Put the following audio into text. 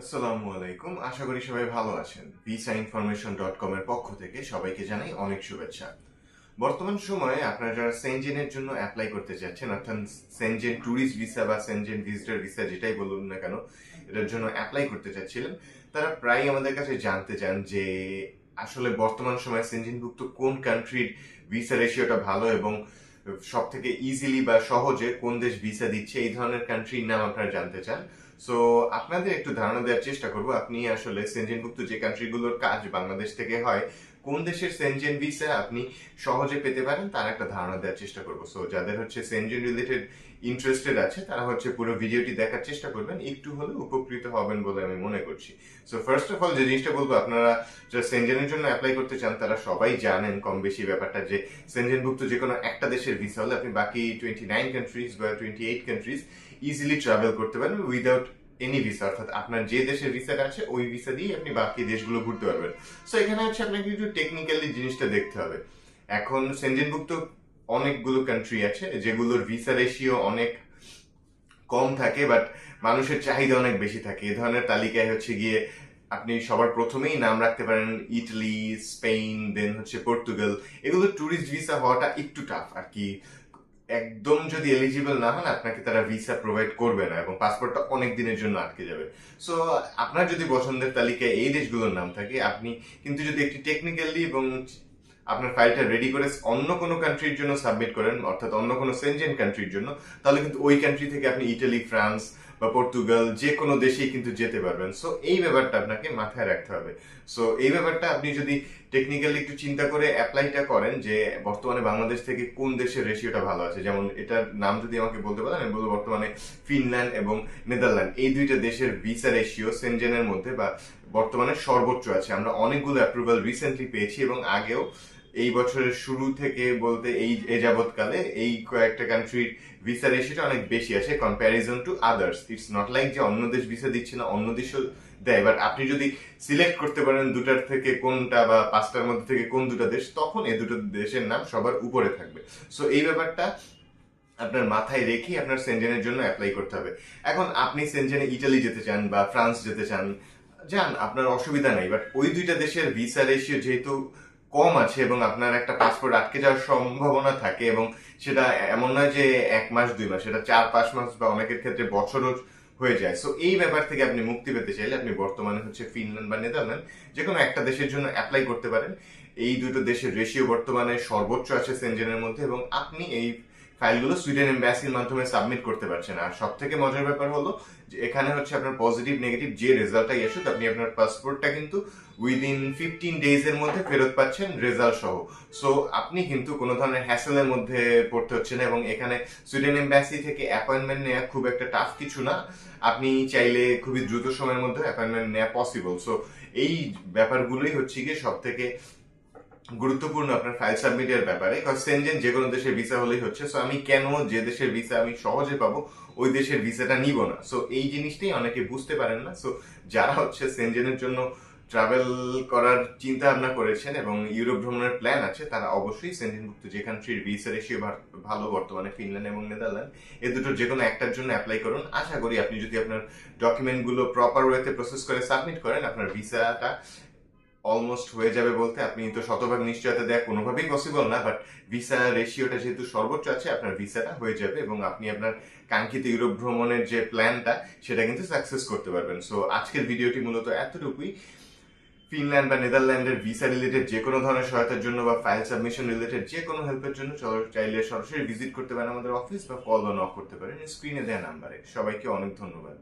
আসসালামু আলাইকুম আশা করি সবাই ভালো আছেন। ভিসা ইনফরমেশন ডট কম এর পক্ষ থেকে সবাইকে জানাই অনেক শুভেচ্ছা। বর্তমান সময়ে আপনারা যারা সেনজেনের জন্য অ্যাপ্লাই করতে চাচ্ছেন অর্থাৎ সেনজেন ট্যুরিস্ট ভিসা বা সেনজেন ভিজিটর ভিসা যেটাই বলুন না কেন, এটার জন্য অ্যাপ্লাই করতে চাচ্ছিলেন তারা প্রায় আমাদের কাছে জানতে চান যে আসলে বর্তমান সময়ে সেনজেনভুক্ত কোন কান্ট্রির ভিসা রেশিওটা ভালো এবং সব থেকে ইজিলি বা সহজে কোন দেশ ভিসা দিচ্ছে, এই ধরনের কান্ট্রির নাম আপনারা জানতে চান। সো আপনাদের একটু ধারণা দেওয়ার চেষ্টা করব। আপনি আসলে সেনজেনভুক্ত যে কান্ট্রিগুলোর কাজ বাংলাদেশ থেকে হয়, কোন দেশের সেনজেন ভিসা আপনি সহজে পেতে পারেন, তার একটা ধারণা দেওয়ার চেষ্টা করব। সো যাদের হচ্ছে সেনজেন রিলেটেড ইন্টারেস্টেড আছে, তারা হচ্ছে পুরো ভিডিওটি দেখার চেষ্টা করবেন। একটু হলেও উপকৃত হবেন বলে আমি মনে করছি। সো ফার্স্ট অফ অল যে জিনিসটা বলব, আপনারা যারা সেনজেনের জন্য অ্যাপ্লাই করতে চান, তারা সবাই জানেন কম বেশি ব্যাপারটা যে সেনজেনভুক্ত যে কোনো একটা দেশের ভিসা হলে আপনি বাকি টোয়েন্টি নাইন কান্ট্রিজ বা twenty eight countries easily travel করতে পারেন উইদাউট এনি ভিসা অর্থাৎ আপনার যে দেশের ভিসাটা আছে, ওই ভিসা দিয়ে আপনি বাকি দেশগুলো ঘুরতে পারবেন। সো এখানে হচ্ছে আপনাকে একটু টেকনিক্যালি জিনিসটা দেখতে হবে। এখন সেনজেনভুক্ত অনেকগুলো কান্ট্রি আছে, যেগুলোর ভিসা রেশিও অনেক কম থাকে বাট মানুষের চাহিদা অনেক বেশি থাকে। এ ধরনের তালিকায় হচ্ছে গিয়ে আপনি সবার প্রথমেই নাম রাখতে পারেন ইটালি স্পেন দেন হচ্ছে পর্তুগাল এগুলো ট্যুরিস্ট ভিসা হওয়াটা একটু টাফ আর কি একদম যদি এলিজিবল না হন, আপনাকে তারা ভিসা প্রোভাইড করবে না এবং পাসপোর্টটা অনেক দিনের জন্য আটকে যাবে। সো আপনার যদি পছন্দের তালিকায় এই দেশগুলোর নাম থাকে, আপনি কিন্তু যদি একটি টেকনিক্যালি এবং আপনার ফাইলটা রেডি করে অন্য কোনো কান্ট্রির জন্য সাবমিট করেন, অর্থাৎ অন্য কোনো সেনজেন কান্ট্রির জন্য, তাহলে কিন্তু ওই কান্ট্রি থেকে আপনি ইটালি ফ্রান্স বা পর্তুগাল যে কোনো দেশেই কিন্তু যেতে পারবেন। সো এই ব্যাপারটা আপনাকে মাথায় রাখতে হবে। সো এই ব্যাপারটা আপনি যদি টেকনিক্যালি একটু চিন্তা করে অ্যাপ্লাইটা করেন যে, বর্তমানে বাংলাদেশ থেকে কোন দেশের রেশিওটা ভালো আছে? যেমন এটার নাম যদি আমাকে বলতে পারেন, আমি বলব বর্তমানে ফিনল্যান্ড এবং নেদারল্যান্ড এই দুইটা দেশের ভিসা রেশিও সেনজেনের মধ্যে বা বর্তমানে সর্বোচ্চ আছে। আমরা অনেকগুলো অ্যাপ্রুভাল রিসেন্টলি পেয়েছি এবং আগেও এই বছরের শুরু থেকে বলতে এই, এ যাবৎকালে এই কয়েকটা কান্ট্রির ভিসা রেশিওটা অনেক বেশি আছে comparison to others it's not like যে অন্য দেশ ভিসা দিচ্ছে না, অন্য দেশও দেয়। বাট আপনি যদি সিলেক্ট করতে পারেন দুটার থেকে কোনটা বা পাঁচটার মধ্যে থেকে কোন দুটা দেশ, তখন এই দুটো দেশের নাম সবার উপরে থাকবে। সো এই ব্যাপারটা আপনার মাথায় রেখে আপনার সেনজেনের জন্য অ্যাপ্লাই করতে হবে। এখন আপনি সেনজেনে ইটালি যেতে চান বা ফ্রান্স যেতে চান, যান, আপনার অসুবিধা নেই। বাট ওই দুইটা দেশের ভিসা রেশিও যেহেতু কম আছে এবং আপনার একটা পাসপোর্ট আটকে যাওয়ার সম্ভাবনা থাকে এবং সেটা এমন নয় যে এক মাস, দুই মাস, সেটা চার, পাঁচ মাস বা অনেকের ক্ষেত্রে বছরও হয়ে যায়। সো এই ব্যাপার থেকে আপনি মুক্তি পেতে চাইলে আপনি বর্তমানে হচ্ছে ফিনল্যান্ড বা নেদারল্যান্ড যে কোনো একটা দেশের জন্য অ্যাপ্লাই করতে পারেন। এই দুটো দেশের রেশিও বর্তমানে সর্বোচ্চ আছে সেনজেনের মধ্যে এবং আপনি এই ফাইলগুলো সুইডেন এম্বাসির মাধ্যমে সাবমিট করতে পারছেন। আর সব থেকে মজার ব্যাপার হলো যে এখানে হচ্ছে আপনার পজিটিভ নেগেটিভ যে রেজাল্টটাই আসুক আপনি আপনার পাসপোর্টটা কিন্তু উইদিন ফিফটিন ডেজ এর মধ্যে ফেরত পাচ্ছেন রেজাল্ট সহ। সো আপনি কিন্তু কোনো ধরনের হ্যাসেলের মধ্যে পড়তে হচ্ছে না এবং এখানে সুইডেন এম্বাসি থেকে অ্যাপয়েন্টমেন্ট নেওয়া খুব একটা টাফ কিছু না। আপনি চাইলে খুবই দ্রুত সময়ের মধ্যে অ্যাপয়েন্টমেন্ট নেওয়া পসিবল সো এই ব্যাপারগুলোই হচ্ছে গিয়ে সব থেকে গুরুত্বপূর্ণ আপনার ফাইল সাবমিটের ব্যাপারে সেনজেন যে কোনো দেশের ভিসা হলেই হচ্ছে সো আমি কেন যে দেশের ভিসা আমি সহজে পাবো, ওই দেশের ভিসাটা নিব না? সো এই জিনিসটাই অনেকে বুঝতে পারেন না সো যারা হচ্ছে সেনজেনের জন্য ট্রাভেল করার চিন্তা ভাবনা করেছেন এবং ইউরোপ ভ্রমণের প্ল্যান আছে, তারা অবশ্যই সেনজেনভুক্ত যে কান্ট্রির ভিসা রেশিও ভালো, বর্তমানে ফিনল্যান্ড এবং নেদারল্যান্ড এ দুটোর যে কোনো একটার জন্য অ্যাপ্লাই করুন। আশা করি আপনি যদি আপনার ডকুমেন্টগুলো প্রপার ওয়েতে প্রসেস করে সাবমিট করেন, আপনার ভিসাটা অলমোস্ট হয়ে যাবে বলতে আপনি তো শতভাগ নিশ্চয়তা দেওয়া কোনোভাবেই পসিবল না বাট ভিসা রেশিওটা যেহেতু সর্বোচ্চ আছে, আপনার ভিসাটা হয়ে যাবে এবং আপনি আপনার কাঙ্ক্ষিত ইউরোপ ভ্রমণের যে প্ল্যানটা সেটা কিন্তু সাকসেস করতে পারবেন। সো আজকের ভিডিওটি মূলত এতটুকুই। ফিনল্যান্ড বা নেদারল্যান্ডের ভিসা রিলেটেড যে কোনো ধরনের সহায়তার জন্য বা ফাইল সাবমিশন রিলেটেড যে কোনো হেল্পের জন্য চাইলে সরাসরি ভিজিট করতে পারেন আমাদের অফিস বা কল বা নক করতে পারেন। স্ক্রিনে দেওয়া নাম্বারে সবাইকে অনেক ধন্যবাদ।